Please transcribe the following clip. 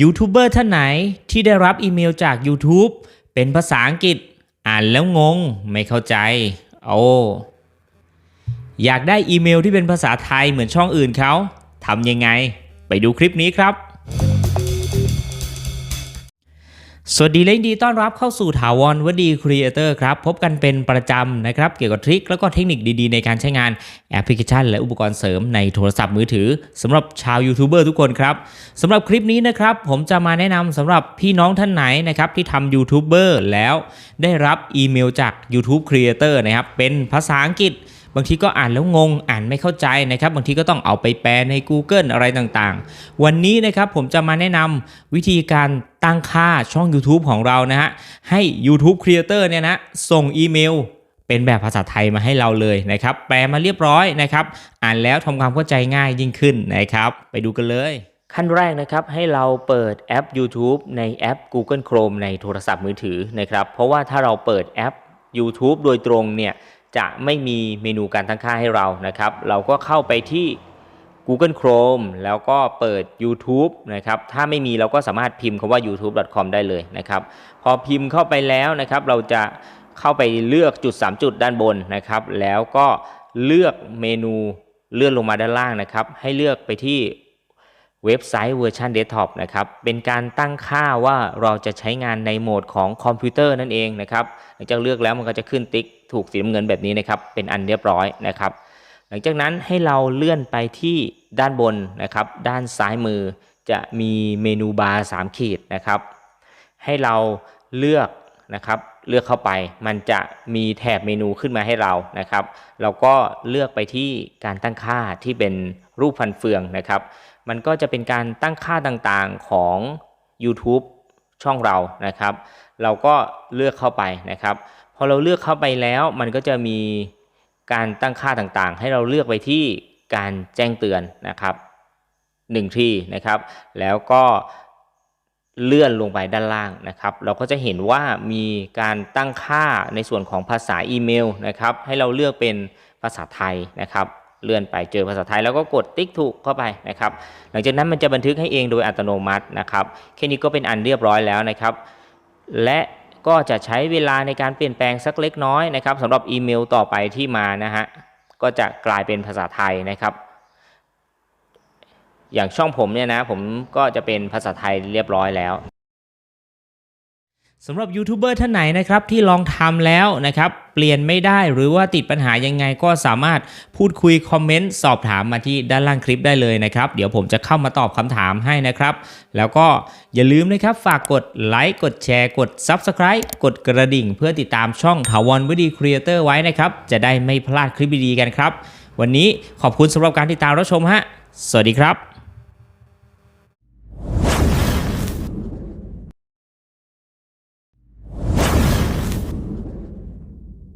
ยูทูบเบอร์ท่านไหนที่ได้รับอีเมลจาก YouTube เป็นภาษาอังกฤษ อ่านแล้วงง ไม่เข้าใจ โอ้อยากได้อีเมลที่เป็นภาษาไทยเหมือนช่องอื่นเขาทำยังไง ไปดูคลิปนี้ครับ สวัสดีและยินดีต้อนรับเข้าสู่ถาวรวดีครีเอเตอร์ครับ พบกันเป็นประจำนะครับ เกี่ยวกับทริคแล้วก็เทคนิคดีๆ ในการใช้งานแอปพลิเคชัน และอุปกรณ์เสริมในโทรศัพท์มือถือสำหรับชาวยูทูบเบอร์ทุกคนครับสำหรับคลิปนี้นะครับ ผมจะมาแนะนำสำหรับพี่น้องท่านไหนนะครับที่ทำยูทูบเบอร์แล้วได้รับอีเมลจาก YouTube Creator นะครับเป็นภาษาอังกฤษบางทีก็อ่านแล้วงงอ่านไม่เข้าใจนะครับบางทีก็ต้องเอาไปแปลใน Google อะไรต่างๆ วันนี้นะครับผมจะมาแนะนำวิธีการ ตั้งค่าช่อง YouTube ของเรานะฮะ ให้ YouTube Creator เนี่ยนะ ส่งอีเมลเป็นแบบภาษาไทยมาให้เราเลยนะครับ แปลมาเรียบร้อยนะครับ อ่านแล้วทำความเข้าใจง่ายยิ่งขึ้นนะครับ ไปดูกันเลย ขั้นแรกนะครับ ให้เราเปิดแอป YouTube ในแอป Google Chrome ในโทรศัพท์มือถือนะครับ เพราะว่าถ้าเราเปิดแอป YouTube โดยตรงเนี่ยจะไม่มีเมนูการตั้งค่าให้เรานะครับ เราก็เข้าไปที่ Google Chrome แล้วก็เปิด YouTube นะครับ ถ้าไม่มีเราก็สามารถพิมพ์คำว่า youtube.com ได้เลยนะครับ พอพิมพ์เข้าไปแล้วนะครับ เราจะเข้าไปเลือกจุด 3 จุดด้านบนนะครับ แล้วก็เลือกเมนูเลื่อนลงมาด้านล่างนะครับ ให้เลือกไปที่เว็บไซต์เวอร์ชันเดสก์ท็อปนะครับ เป็นการตั้งค่าว่าเราจะใช้งานในโหมดของคอมพิวเตอร์นั่นเองนะครับ หลังจากเลือกแล้วมันก็จะขึ้นติ๊กถูกสีน้ำเงินแบบนี้นะครับ เป็นอันเรียบร้อยนะครับ หลังจากนั้นให้เราเลื่อนไปที่ด้านบนนะครับ ด้านซ้ายมือจะมีเมนูบาร์3ขีดนะครับ ให้เราเลือกนะครับ เลือกเข้าไป มันจะมีแถบเมนูขึ้นมาให้เรานะครับ เราก็เลือกไปที่การตั้งค่าที่เป็นรูปฟันเฟืองนะครับ มันก็จะเป็นการตั้งค่าต่างๆของ YouTube ช่องเรานะครับ เราก็เลือกเข้าไปนะครับ พอเราเลือกเข้าไปแล้ว มันก็จะมี การตั้งค่าต่างๆ ให้เราเลือกไปที่การแจ้งเตือนนะครับหนึ่งทีนะครับ แล้วก็เลื่อนลงไปด้านล่างนะครับ เราก็จะเห็นว่ามีการตั้งค่าในส่วนของภาษาอีเมลนะครับ ให้เราเลือกเป็นภาษาไทยนะครับ เลื่อนไปเจอภาษาไทยแล้วก็กดติ๊กถูกเข้าไปนะครับ หลังจากนั้นมันจะบันทึกให้เองโดยอัตโนมัตินะครับ แค่นี้ก็เป็นอันเรียบร้อยแล้วนะครับ และ ก็จะใช้เวลาในการเปลี่ยนแปลงสักเล็กน้อยนะครับสำหรับอีเมลต่อไปที่มานะฮะก็จะกลายเป็นภาษาไทยนะครับ อย่างช่องผมเนี่ยนะผมก็จะเป็นภาษาไทยเรียบร้อยแล้ว สำหรับยูทูบเบอร์ท่านไหนนะครับที่ลองทำแล้วนะครับเปลี่ยนไม่ได้หรือว่าติดปัญหายังไงก็สามารถพูดคุยคอมเมนต์สอบถามมาที่ด้านล่างคลิปได้เลยนะครับ เดี๋ยวผมจะเข้ามาตอบคำถามให้นะครับ แล้วก็อย่าลืมนะครับฝากกดไลค์กดแชร์กด Subscribe กดกระดิ่ง เพื่อติดตามช่องถาวรวดีครีเอเตอร์ไว้นะครับ จะได้ไม่พลาดคลิปดีๆกันครับ วันนี้ขอบคุณสำหรับการติดตามรับชมฮะสวัสดีครับ